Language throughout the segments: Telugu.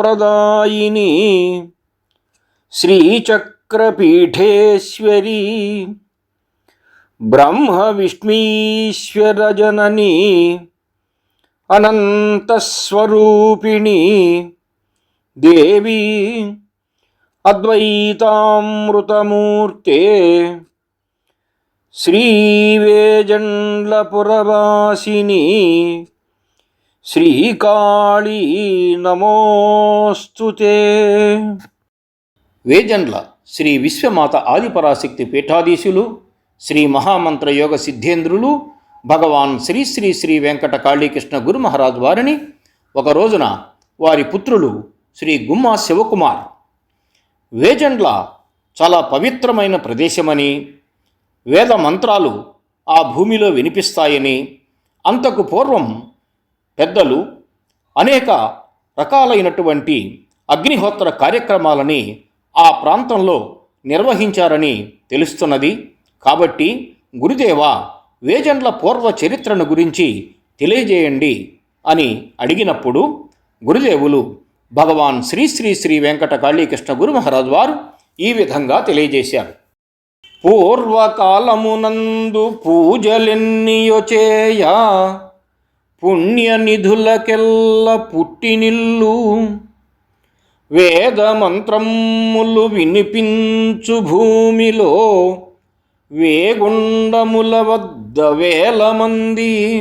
प्रदायिनी। श्रीचक्रपीठेश्वरी। ब्रह्मविष्मीश्वरजननी अनन्तस्वरूपिणी। देवी। अद्वैतामृतमूर्ते। श्रीवेजण्डपुरवासिनी శ్రీకాళీ నమోస్తుతే. వేజండ్ల శ్రీ విశ్వమాత ఆదిపరాశక్తి పీఠాధీశులు శ్రీ మహామంత్ర యోగ సిద్ధేంద్రులు భగవాన్ శ్రీ శ్రీ శ్రీ వెంకట కాళీకృష్ణ గురు మహారాజ్ వారిని ఒక రోజున వారి పుత్రులు శ్రీ గుమ్మా శివకుమార్. వేజండ్ల చాలా పవిత్రమైన ప్రదేశమని వేద మంత్రాలు ఆ భూమిలో వినిపిస్తాయని అంతకు పూర్వం పెద్దలు అనేక రకాలైనటువంటి అగ్నిహోత్ర కార్యక్రమాలని ఆ ప్రాంతంలో నిర్వహించారని తెలుస్తున్నది. కాబట్టి గురుదేవ వేజండ్ల పూర్వ చరిత్రను గురించి తెలియజేయండి అని అడిగినప్పుడు గురుదేవులు భగవాన్ శ్రీ శ్రీ శ్రీ వెంకట కాళీకృష్ణ గురు మహారాజ్ వారు ఈ విధంగా తెలియజేశారు. పూర్వకాలమునందు పూజలెన్నియొచేయా పుణ్యనిధులకెల్ల పుట్టినిల్లు. వేదమంత్రములు వినిపించు భూమిలో వేగుండముల వద్ద వేల మంది.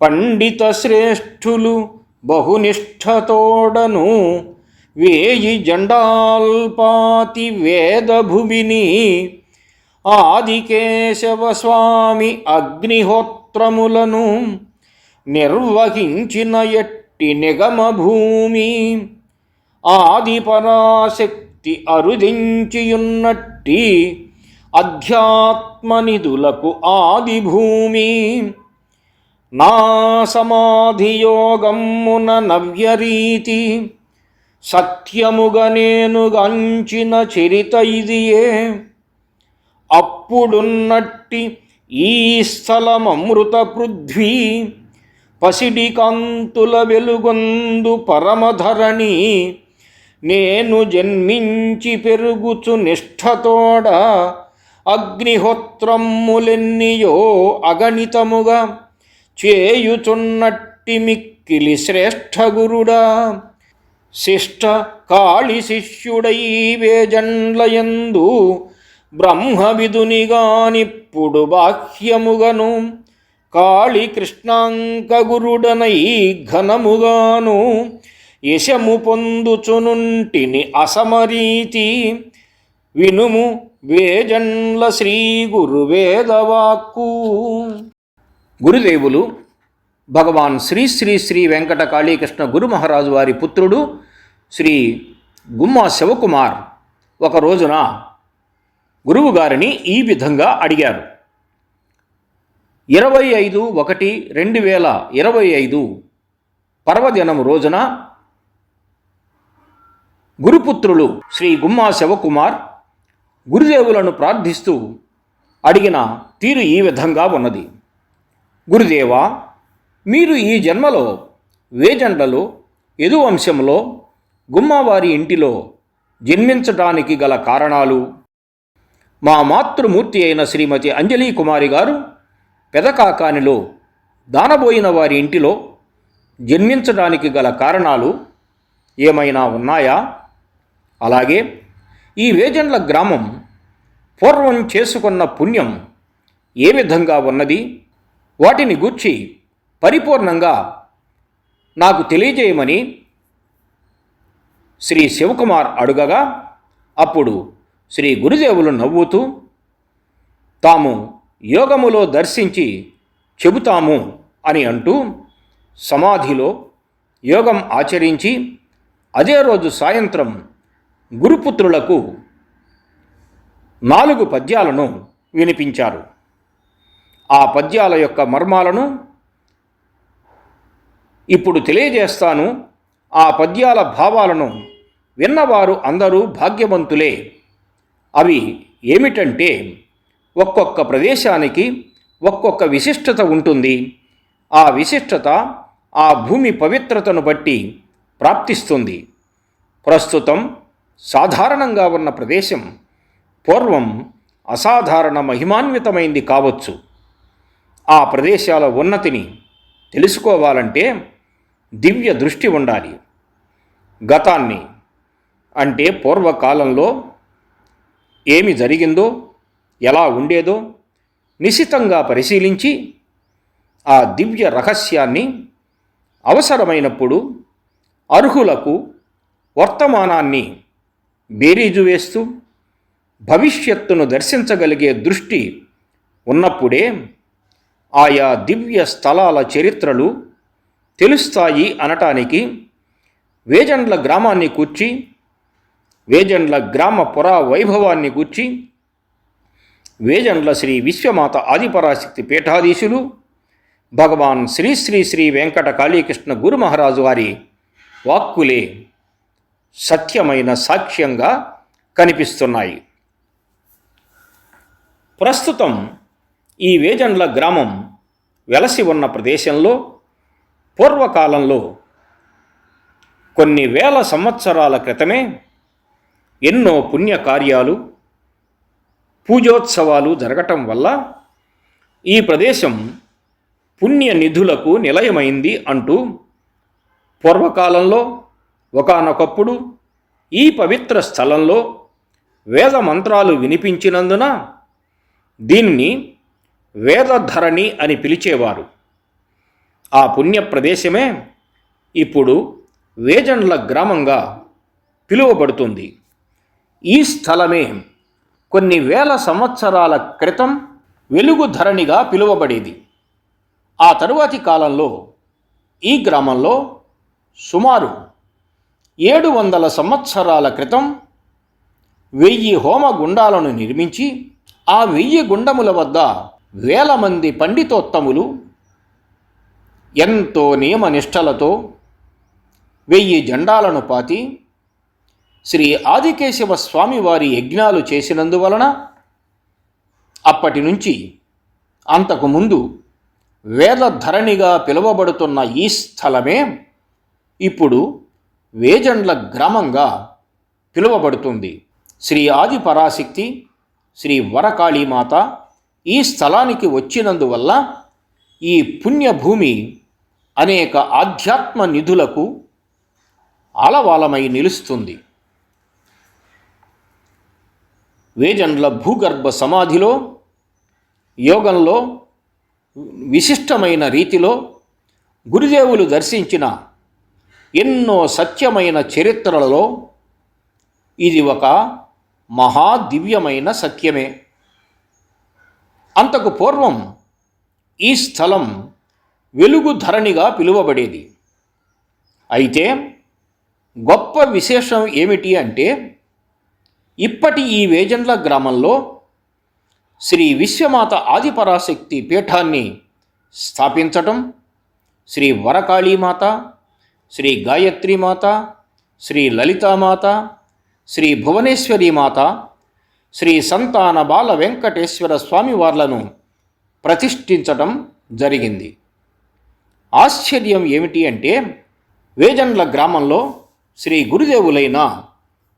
పండిత శ్రేష్ఠులు బహునిష్ఠతోడను వేయి జండాల్పాతి వేదభూమిని. ఆదికేశవ స్వామి అగ్నిహోత్రములను నిర్వహించిన ఎట్టి నిగమ భూమి ఆదిపరాశక్తి అరుదించియున్నట్టి అధ్యాత్మనిధులకు ఆది భూమి నా సమాధియోగమ్మున నవ్యరీతి సత్యముగ నేను గంచిన చరిత ఇదియే. అప్పుడున్నట్టి ఈ స్థలమృత పృథ్వీ. పసిడి కాంతుల వెలుగొందు పరమధరణి నేను జన్మించి పెరుగుచు నిష్ఠతోడ అగ్నిహోత్రమ్ములెన్నియో అగణితముగా చేయుచున్నట్టి మిక్కిలి శ్రేష్ఠ గురుడా శిష్ట కాళి శిష్యుడై వేజండ్లయందు బ్రహ్మవిదునిగానిప్పుడు బాహ్యముగను కాళి కృష్ణాంకగురుడనై ఘనముగాను యశము పొందుచునుంటిని అసమరీతి వినుము వేజండ్ల శ్రీ గురువేదవాక్కు. గురుదేవులు భగవాన్ శ్రీ శ్రీ శ్రీ వెంకట కాళీకృష్ణ గురు మహారాజు వారి పుత్రుడు శ్రీ గుమ్మా శివకుమార్ ఒక రోజున గురువు గారిని ఈ విధంగా అడిగారు. ఇరవై ఐదు ఒకటి రెండు వేల ఇరవై ఐదు పర్వదినం రోజున గురుపుత్రులు శ్రీ గుమ్మా శివకుమార్ గురుదేవులను ప్రార్థిస్తూ అడిగిన తీరు ఈ విధంగా ఉన్నది. గురుదేవా మీరు ఈ జన్మలో వేజండ్లలో యదువంశంలో గుమ్మవారి ఇంటిలో జన్మించడానికి గల కారణాలు? మా మాతృమూర్తి అయిన శ్రీమతి అంజలి కుమారి గారు పెదకాకానిలో దానబోయిన వారి ఇంటిలో జన్మించడానికి గల కారణాలు ఏమైనా ఉన్నాయా? అలాగే ఈ వేజన్ల గ్రామం పూర్వం చేసుకున్న పుణ్యం ఏ విధంగా ఉన్నది? వాటిని గూర్చి పరిపూర్ణంగా నాకు తెలియజేయమని శ్రీ శివకుమార్ అడుగగా అప్పుడు శ్రీ గురుదేవులు నవ్వుతూ తాము యోగములో దర్శించి చెబుతాము అని అంటూ సమాధిలో యోగం ఆచరించి అదే రోజు సాయంత్రం గురుపుత్రులకు నాలుగు పద్యాలను వినిపించారు. ఆ పద్యాల యొక్క మర్మాలను ఇప్పుడు తెలియజేస్తాను. ఆ పద్యాల భావాలను విన్నవారు అందరూ భాగ్యవంతులే. అవి ఏమిటంటే ఒక్కొక్క ప్రదేశానికి ఒక్కొక్క విశిష్టత ఉంటుంది. ఆ విశిష్టత ఆ భూమి పవిత్రతను బట్టి ప్రాప్తిస్తుంది. ప్రస్తుతం సాధారణంగా ఉన్న ప్రదేశం పూర్వం అసాధారణ మహిమాన్వితమైంది కావచ్చు. ఆ ప్రదేశాల ఉన్నతిని తెలుసుకోవాలంటే దివ్య దృష్టి ఉండాలి. గతాన్ని అంటే పూర్వకాలంలో ఏమి జరిగిందో ఎలా ఉండేదో నిశితంగా పరిశీలించి ఆ దివ్య రహస్యాన్ని అవసరమైనప్పుడు అర్హులకు వర్తమానాన్ని బేరీజు వేస్తూ భవిష్యత్తును దర్శించగలిగే దృష్టి ఉన్నప్పుడే ఆయా దివ్య స్థలాల చరిత్రలు తెలుస్తాయి అనటానికి వేజండ్ల గ్రామాన్ని కూర్చి వేజండ్ల గ్రామ పురా వైభవాన్ని కూర్చి వేజండ్ల శ్రీ విశ్వమాత ఆదిపరాశక్తి పీఠాధీశులు భగవాన్ శ్రీ శ్రీ శ్రీ వెంకట కాళీకృష్ణ గురు మహారాజు వారి వాక్కులే సత్యమైన సాక్ష్యంగా కనిపిస్తున్నాయి. ప్రస్తుతం ఈ వేజండ్ల గ్రామం వెలసి ఉన్న ప్రదేశంలో పూర్వకాలంలో కొన్ని వేల సంవత్సరాల క్రితమే ఎన్నో పుణ్యకార్యాలు పూజోత్సవాలు జరగటం వల్ల ఈ ప్రదేశం పుణ్య నిధులకు నిలయమైంది అంటూ పూర్వకాలంలో ఒకానొకప్పుడు ఈ పవిత్ర స్థలంలో వేద మంత్రాలు వినిపించినందున దీనిని వేదధరణి అని పిలిచేవారు. ఆ పుణ్య ప్రదేశమే ఇప్పుడు వేజండ్ల గ్రామంగా పిలువబడుతుంది. ఈ స్థలమే కొన్ని వేల సంవత్సరాల క్రితం వెలుగు ధరణిగా పిలువబడేది. ఆ తరువాతి కాలంలో ఈ గ్రామంలో సుమారు ఏడు వందల సంవత్సరాల క్రితం వెయ్యి హోమ గుండాలను నిర్మించి ఆ వెయ్యి గుండముల వద్ద వేల మంది పండితోత్తములు ఎంతో నియమనిష్టలతో వెయ్యి జెండాలను పాతి శ్రీ ఆదికేశవ స్వామి వారి యజ్ఞాలు చేసినందువలన అప్పటి నుంచి అంతకు ముందు వేదధరణిగా పిలువబడుతున్న ఈ స్థలమే ఇప్పుడు వేజండ్ల గ్రామంగా పిలువబడుతుంది. శ్రీ ఆది పరాశక్తి శ్రీ వరకాళీమాత ఈ స్థలానికి వచ్చినందువల్ల ఈ పుణ్యభూమి అనేక ఆధ్యాత్మ నిధులకు ఆలవాలమై నిలుస్తుంది. వేజన్ల భూగర్భ సమాధిలో యోగంలో విశిష్టమైన రీతిలో గురుదేవులు దర్శించిన ఎన్నో సత్యమైన చరిత్రలలో ఇది ఒక మహా దివ్యమైన సత్యమే. అంతకు పూర్వం ఈ స్థలం వెలుగు ధరణిగా పిలువబడేది. అయితే గొప్ప విశేషం ఏమిటి అంటే ఇప్పటి ఈ వేజండ్ల గ్రామంలో శ్రీ విశ్వమాత ఆదిపరాశక్తి పీఠాన్ని స్థాపించటం శ్రీ వరకాళీమాత శ్రీ గాయత్రీమాత శ్రీ లలితామాత శ్రీ భువనేశ్వరీ మాత శ్రీ సంతాన బాల వెంకటేశ్వర స్వామివార్లను ప్రతిష్ఠించటం జరిగింది. ఆశ్చర్యం ఏమిటి అంటే వేజండ్ల గ్రామంలో శ్రీ గురుదేవులైన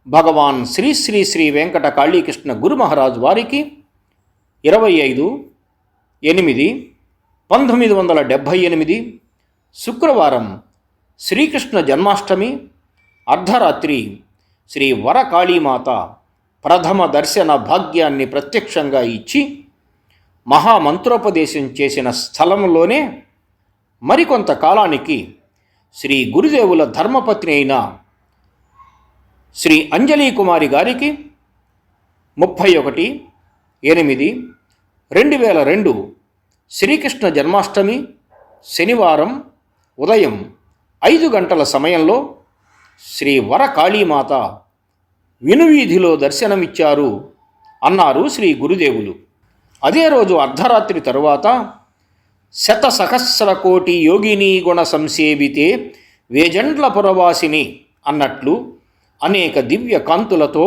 భగవాన్ శ్రీ శ్రీ శ్రీ వెంకట కాళీకృష్ణ గురు మహారాజు వారికి ఇరవై ఐదు ఎనిమిది పంతొమ్మిది వందల డెబ్భై ఎనిమిది శుక్రవారం శ్రీకృష్ణ జన్మాష్టమి అర్ధరాత్రి శ్రీ వరకాళీమాత ప్రథమ దర్శన భాగ్యాన్ని ప్రత్యక్షంగా ఇచ్చి మహామంత్రోపదేశం చేసిన స్థలంలోనే మరికొంత కాలానికి శ్రీ గురుదేవుల ధర్మపత్ని అయిన శ్రీ అంజలి కుమారి గారికి ముప్పై ఒకటి ఎనిమిది రెండు వేల రెండు శ్రీకృష్ణ జన్మాష్టమి శనివారం ఉదయం ఐదు గంటల సమయంలో శ్రీ వరకాళీమాత వినువీధిలో దర్శనమిచ్చారు అన్నారు శ్రీ గురుదేవులు. అదే రోజు అర్ధరాత్రి తరువాత శత సహస్ర కోటి యోగిని గుణ సంసేవితే వేజండ్ల పురవాసిని అన్నట్లు అనేక దివ్య కాంతులతో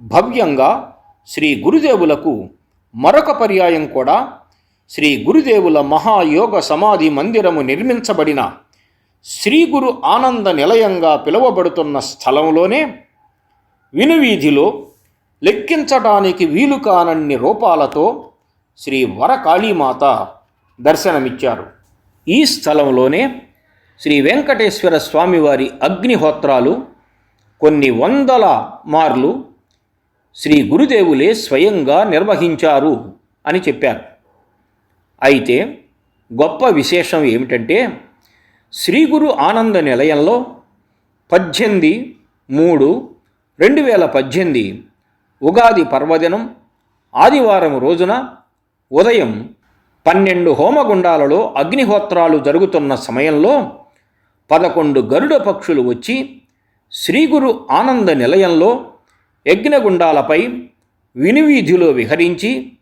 భవ్యంగా శ్రీ గురుదేవులకు మరొక పర్యాయం కూడా శ్రీ గురుదేవుల మహాయోగ సమాధి మందిరము నిర్మించబడిన శ్రీ గురు ఆనంద నిలయంగా పిలువబడుతున్న స్థలంలోనే వినువీధిలో లెక్కించటానికి వీలు కానన్ని రూపాలతో శ్రీ వరకాళీమాత దర్శనమిచ్చారు. ఈ స్థలంలోనే శ్రీ వెంకటేశ్వర స్వామివారి అగ్నిహోత్రాలు కొన్ని వందల మార్లు శ్రీ గురుదేవులే స్వయంగా నిర్వహించారు అని చెప్పారు. అయితే గొప్ప విశేషం ఏమిటంటే శ్రీ గురు ఆనంద నిలయంలో పద్దెనిమిది మూడు రెండు వేల పద్దెనిమిది ఉగాది పర్వదినం ఆదివారం రోజున ఉదయం పన్నెండు హోమగుండాలలో అగ్నిహోత్రాలు జరుగుతున్న సమయంలో పదకొండు గరుడ పక్షులు వచ్చి శ్రీగురు ఆనంద నిలయంలో యజ్ఞగుండాలపై వినివీధిలో విహరించి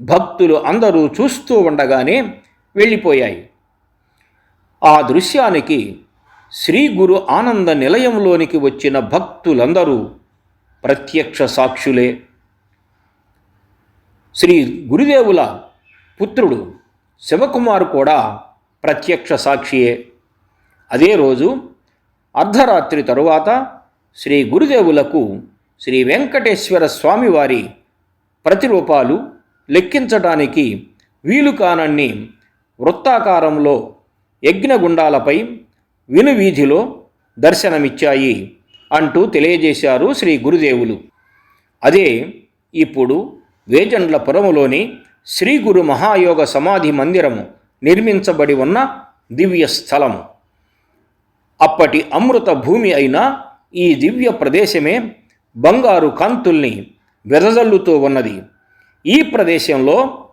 భక్తులు అందరూ చూస్తూ ఉండగానే వెళ్ళిపోయాయి. ఆ దృశ్యానికి శ్రీ గురు ఆనంద నిలయంలోనికి వచ్చిన భక్తులందరూ ప్రత్యక్ష సాక్షులే. శ్రీ గురుదేవుల పుత్రుడు శివకుమార్ కూడా ప్రత్యక్ష సాక్షియే. అదే రోజు అర్ధరాత్రి తరువాత శ్రీ గురుదేవులకు శ్రీ వెంకటేశ్వర స్వామివారి ప్రతిరూపాలు లెక్కించడానికి వీలు కానన్ని వృత్తాకారంలో యజ్ఞగుండాలపై వినువీధిలో దర్శనమిచ్చాయి అంటూ తెలియజేశారు శ్రీ గురుదేవులు. అదే ఇప్పుడు వేజండ్లపురములోని శ్రీ గురు మహాయోగ సమాధి మందిరము నిర్మించబడి ఉన్న దివ్య స్థలము అప్పటి అమృత భూమి అయిన ఈ దివ్య ప్రదేశమే బంగారు కాంతుల్ని వెదజల్లుతూ ఉన్నది. ఈ ప్రదేశంలో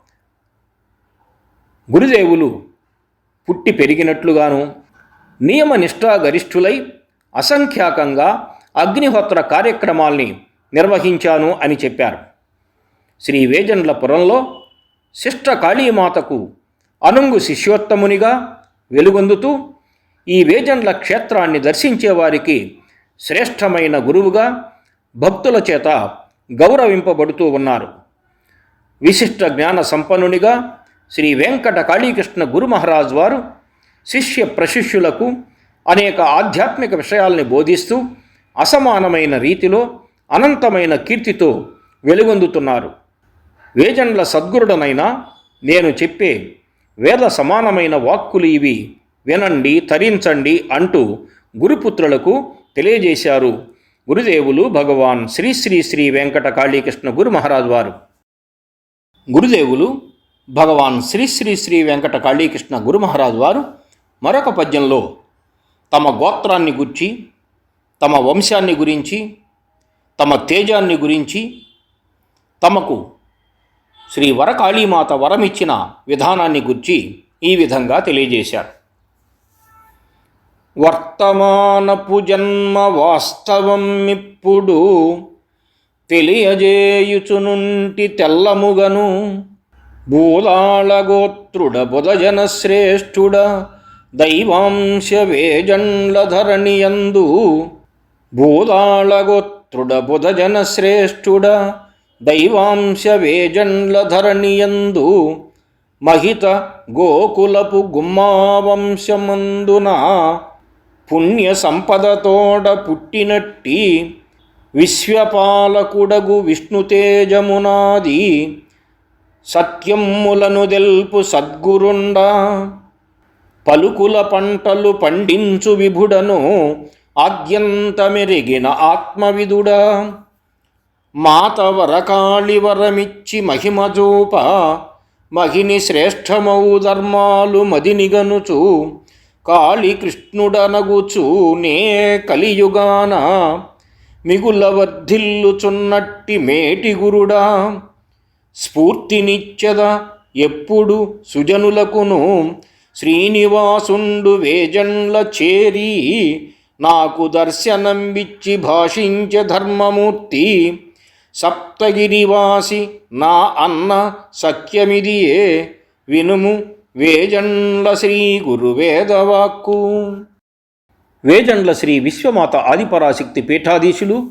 గురుదేవులు పుట్టి పెరిగినట్లుగాను నియమ నిష్ఠాగరిష్ఠులై అసంఖ్యాకంగా అగ్నిహోత్ర కార్యక్రమాల్ని నిర్వహించాను అని చెప్పారు. శ్రీ వేజన్ల పురంలో శిష్ట కాళీమాతకు అనుంగు శిష్యోత్తమునిగా వెలుగొందుతూ ఈ వేజండ్ల క్షేత్రాన్ని దర్శించే వారికి శ్రేష్టమైన గురువుగా భక్తుల చేత గౌరవింపబడుతూ ఉన్నారు. విశిష్ట జ్ఞాన సంపన్నునిగా శ్రీ వెంకట కాళీకృష్ణ గురు మహారాజ్ వారు శిష్య ప్రశిష్యులకు అనేక ఆధ్యాత్మిక విషయాల్ని బోధిస్తూ అసమానమైన రీతిలో అనంతమైన కీర్తితో వెలుగొందుతున్నారు. వేజండ్ల సద్గురుడనైనా నేను చెప్పే వేద సమానమైన వాక్కులు ఇవి వినండి తరించండి అంటూ గురుపుత్రులకు తెలియజేశారు. గురుదేవులు భగవాన్ శ్రీ శ్రీ శ్రీ వెంకట కాళీకృష్ణ గురు మహారాజ్ వారు. గురుదేవులు భగవాన్ శ్రీ శ్రీ శ్రీ వెంకట కాళీకృష్ణ గురు మహారాజ్ వారు మరొక పద్యంలో తమ గోత్రాన్ని గుర్చి తమ వంశాన్ని గురించి తమ తేజాన్ని గురించి తమకు శ్రీ వరకాళీమాత వరమిచ్చిన విధానాన్ని గుర్చి ఈ విధంగా తెలియజేశారు. వర్తమానపు జన్మ వాస్తవం ఇప్పుడు తెలియజేయుచునుంటి తెల్లముగను భూలాళగోత్రుడ బుధజన శ్రేష్ఠుడ దైవాంశ వేజండ్ల ధరణియందు భూలాళగోత్రుడ బుధజన శ్రేష్ఠుడ దైవాంశ వేజండ్ల ధరణియందు మహిత గోకులపు గుమ్మావంశమందున పుణ్య సంపదతోడ పుట్టినట్టి విశ్వపాలకుడగు విష్ణుతేజమునాది సత్యమ్ములను దెల్పు సద్గురుండ. పలుకుల పంటలు పండించు విభుడను ఆద్యంతమెరిగిన ఆత్మవిధుడా మాతవరకాళివరమిచ్చి మహిమజూప మహిని శ్రేష్టమౌ ధర్మాలు మదినిగనుచు. కాళి నే కలియుగాన మిగుల వర్ధిల్లుచున్నట్టి మేటి గురుడా. స్ఫూర్తినిచ్చద ఎప్పుడు సుజనులకును శ్రీనివాసుండు వేజండ్ల చేరి. నాకు దర్శనం విచ్చి భాషించ ధర్మమూర్తి. సప్తగిరివాసి నా అన్న సఖ్యమిదియే. వినుము వేజండ్ల శ్రీ గురువేదవాక్కు వేజండ్ల శ్రీ విశ్వమాత ఆదిపరాశక్తి పీఠాధీశులు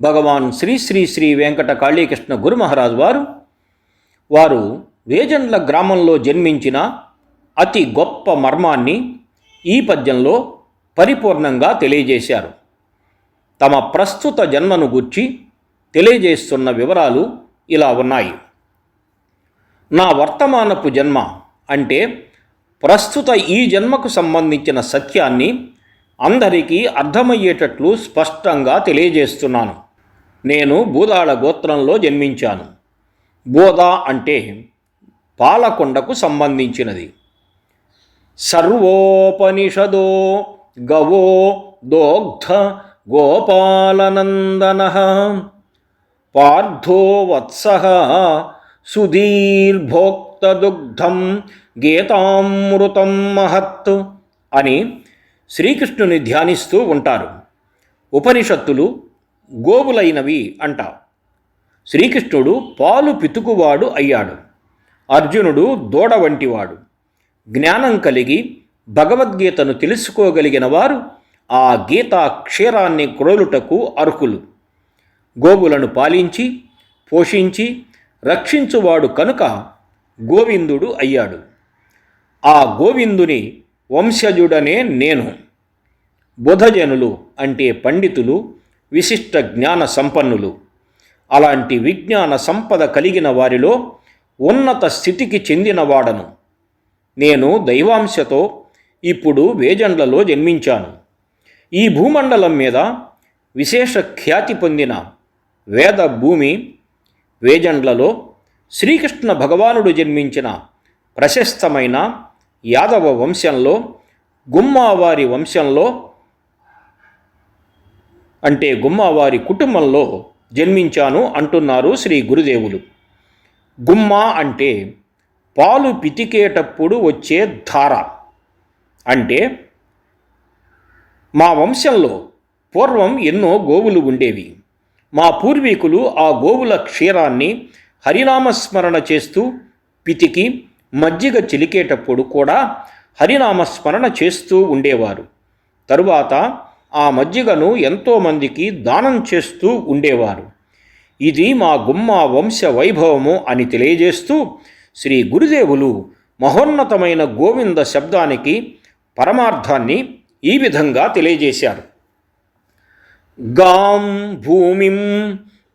భగవాన్ శ్రీ శ్రీ శ్రీ వెంకట కాళీకృష్ణ గురుమహారాజు వారు. వారు వేజండ్ల గ్రామంలో జన్మించిన అతి గొప్ప మర్మాన్ని ఈ పద్యంలో పరిపూర్ణంగా తెలియజేశారు. తమ ప్రస్తుత జన్మను గూర్చి తెలియజేస్తున్న వివరాలు ఇలా ఉన్నాయి. నా వర్తమానపు జన్మ అంటే ప్రస్తుత ఈ జన్మకు సంబంధించిన సత్యాన్ని అందరికీ అర్థమయ్యేటట్లు స్పష్టంగా తెలియజేస్తున్నాను. నేను బూదాళ గోత్రంలో జన్మించాను. బోధ అంటే పాలకొండకు సంబంధించినది. సర్వోపనిషదో గవో దోగ్ధ గోపాలనందన పార్థో వత్స సుధీర్భోక్తదుగ్ధం గీతామృతం మహత్ అని శ్రీకృష్ణుని ధ్యానిస్తూ ఉంటారు. ఉపనిషత్తులు గోవులైనవి అంట. శ్రీకృష్ణుడు పాలు పితుకువాడు అయ్యాడు. అర్జునుడు దూడ వంటివాడు. జ్ఞానం కలిగి భగవద్గీతను తెలుసుకోగలిగిన వారు ఆ గీతా క్షీరాన్ని క్రోలుటకు అర్హులు. గోవులను పాలించి పోషించి రక్షించువాడు కనుక గోవిందుడు అయ్యాడు. ఆ గోవిందుని వంశజుడనే నేను. బుధజనులు అంటే పండితులు విశిష్ట జ్ఞాన సంపన్నులు. అలాంటి విజ్ఞాన సంపద కలిగిన వారిలో ఉన్నత స్థితికి చెందినవాడను. నేను దైవాంశతో ఇప్పుడు వేజండ్లలో జన్మించాను. ఈ భూమండలం మీద విశేష ఖ్యాతి పొందిన వేద భూమి వేజండ్లలో శ్రీకృష్ణ భగవానుడు జన్మించిన ప్రశస్తమైన యాదవ వంశంలో గుమ్మావారి వంశంలో అంటే గుమ్మావారి కుటుంబంలో జన్మించాను అంటున్నారు శ్రీ గురుదేవులు. గుమ్మ అంటే పాలు పితికేటప్పుడు వచ్చే ధార. అంటే మా వంశంలో పూర్వం ఎన్నో గోవులు ఉండేవి. మా పూర్వీకులు ఆ గోవుల క్షీరాన్ని హరినామస్మరణ చేస్తూ పితికి మజ్జిగ చిలికేటప్పుడు కూడా హరినామస్మరణ చేస్తూ ఉండేవారు. తరువాత ఆ మజ్జిగను ఎంతోమందికి దానం చేస్తూ ఉండేవారు. ఇది మా గుమ్మ వంశ వైభవము అని తెలియజేస్తూ శ్రీ గురుదేవులు మహోన్నతమైన గోవింద శబ్దానికి పరమార్థాన్ని ఈ విధంగా తెలియజేశారు. గాం భూమిం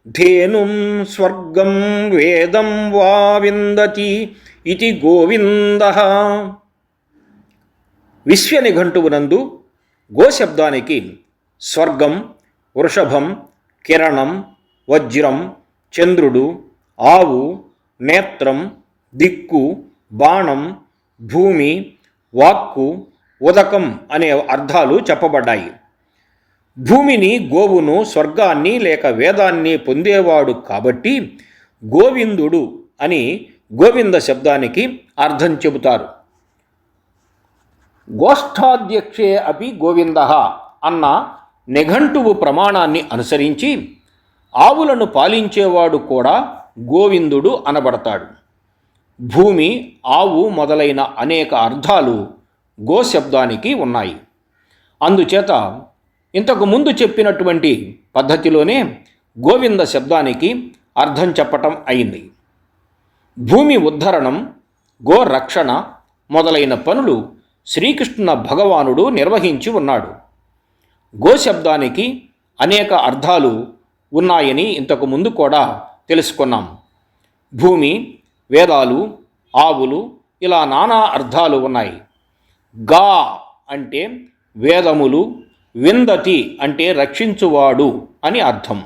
ధేనుం స్వర్గం వేదం వా విందతి ఇది గోవింద. విశ్వనిఘంటువునందు గోశబ్దానికి స్వర్గం వృషభం కిరణం వజ్రం చంద్రుడు ఆవు నేత్రం దిక్కు బాణం భూమి వాక్కు ఉదకం అనే అర్థాలు చెప్పబడ్డాయి. భూమిని గోవును స్వర్గాన్ని లేక వేదాన్ని పొందేవాడు కాబట్టి గోవిందుడు అని గోవింద శబ్దానికి అర్థం చెబుతారు. గోష్ఠాధ్యక్షే అపి గోవింద అన్న నిఘంటువు ప్రమాణాన్ని అనుసరించి ఆవులను పాలించేవాడు కూడా గోవిందుడు అనబడతాడు. భూమి ఆవు మొదలైన అనేక అర్థాలు గోశబ్దానికి ఉన్నాయి. అందుచేత ఇంతకు ముందు చెప్పినటువంటి పద్ధతిలోనే గోవింద శబ్దానికి అర్థం చెప్పటం అయింది. భూమి ఉద్ధరణం గోరక్షణ మొదలైన పనులు శ్రీకృష్ణ భగవానుడు నిర్వహించి ఉన్నాడు. గోశబ్దానికి అనేక అర్థాలు ఉన్నాయని ఇంతకు ముందు కూడా తెలుసుకున్నాం. భూమి వేదాలు ఆవులు ఇలా నానా అర్థాలు ఉన్నాయి. గా అంటే వేదములు విందతి అంటే రక్షించువాడు అని అర్థం.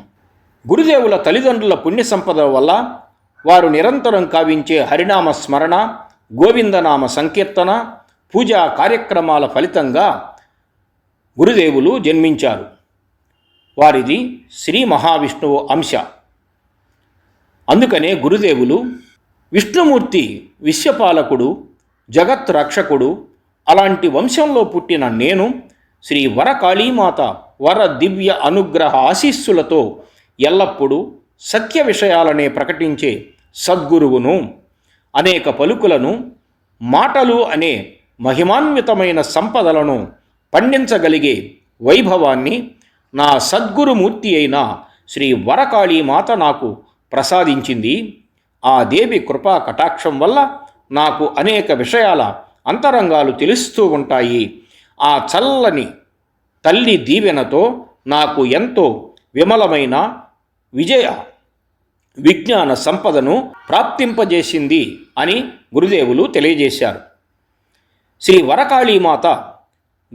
గురుదేవుల తల్లిదండ్రుల పుణ్య సంపద వల్ల వారు నిరంతరం కావించే హరినామ స్మరణ గోవిందనామ సంకీర్తన పూజా కార్యక్రమాల ఫలితంగా గురుదేవులు జన్మించారు. వారిది శ్రీ మహావిష్ణువు అంశ. అందుకనే గురుదేవులు విష్ణుమూర్తి విశ్వపాలకుడు జగత్ రక్షకుడు అలాంటి వంశంలో పుట్టిన నేను శ్రీ వరకాళీమాత వర దివ్య అనుగ్రహ ఆశీస్సులతో ఎల్లప్పుడూ సత్య విషయాలనే ప్రకటించే సద్గురువును అనేక పలుకులను మాటలు అనే మహిమాన్వితమైన సంపదలను పండించగలిగే వైభవాన్ని నా సద్గురుమూర్తి అయిన శ్రీ వరకాళీమాత నాకు ప్రసాదించింది. ఆ దేవి కృపా కటాక్షం వల్ల నాకు అనేక విషయాల అంతరంగాలు తెలుస్తూ ఉంటాయి. ఆ చల్లని తల్లి దీవెనతో నాకు ఎంతో విమలమైన విజయ విజ్ఞాన సంపదను ప్రాప్తింపజేసింది అని గురుదేవులు తెలియజేశారు. శ్రీ వరకాళీమాత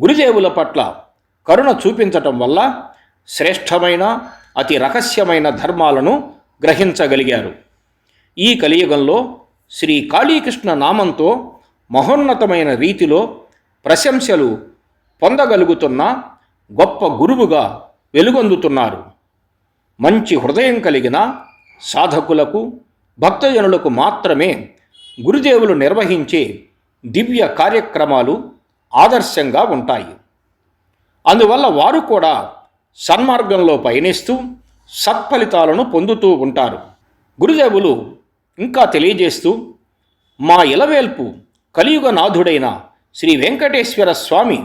గురుదేవుల పట్ల కరుణ చూపించటం వల్ల శ్రేష్టమైన అతి రహస్యమైన ధర్మాలను గ్రహించగలిగారు. ఈ కలియుగంలో శ్రీ కాళీకృష్ణ నామంతో మహోన్నతమైన రీతిలో ప్రశంసలు పొందగలుగుతున్న గొప్ప గురువుగా వెలుగొందుతున్నారు. మంచి హృదయం కలిగిన సాధకులకు భక్తజనులకు మాత్రమే గురుదేవులు నిర్వహించే దివ్య కార్యక్రమాలు ఆదర్శంగా ఉంటాయి. అందువల్ల వారు కూడా సన్మార్గంలో పయనిస్తూ సత్ఫలితాలను పొందుతూ ఉంటారు. గురుదేవులు ఇంకా తెలియజేస్తూ మా ఇలవేల్పు కలియుగ నాథుడైన శ్రీ వెంకటేశ్వర స్వామి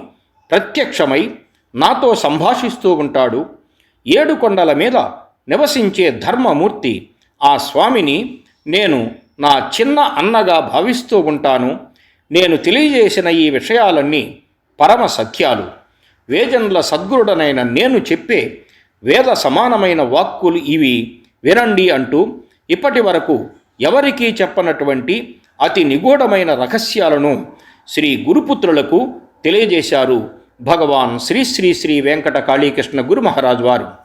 ప్రత్యక్షమై నాతో సంభాషిస్తూ ఉంటాడు. ఏడు కొండల మీద నివసించే ధర్మమూర్తి ఆ స్వామిని నేను నా చిన్న అన్నగా భావిస్తూ ఉంటాను. నేను తెలియజేసిన ఈ విషయాలన్నీ పరమ సత్యాలు. వేజన్ల సద్గురుడనైన నేను చెప్పే వేద సమానమైన వాక్కులు ఇవి వినండి అంటూ ఇప్పటి వరకు ఎవరికీ చెప్పనటువంటి అతి నిగూఢమైన రహస్యాలను శ్రీ గురుపుత్రులకు తెలియజేశారు భగవాన్ శ్రీ శ్రీ శ్రీ వెంకట కాళీకృష్ణ గురు మహారాజ్ వారు.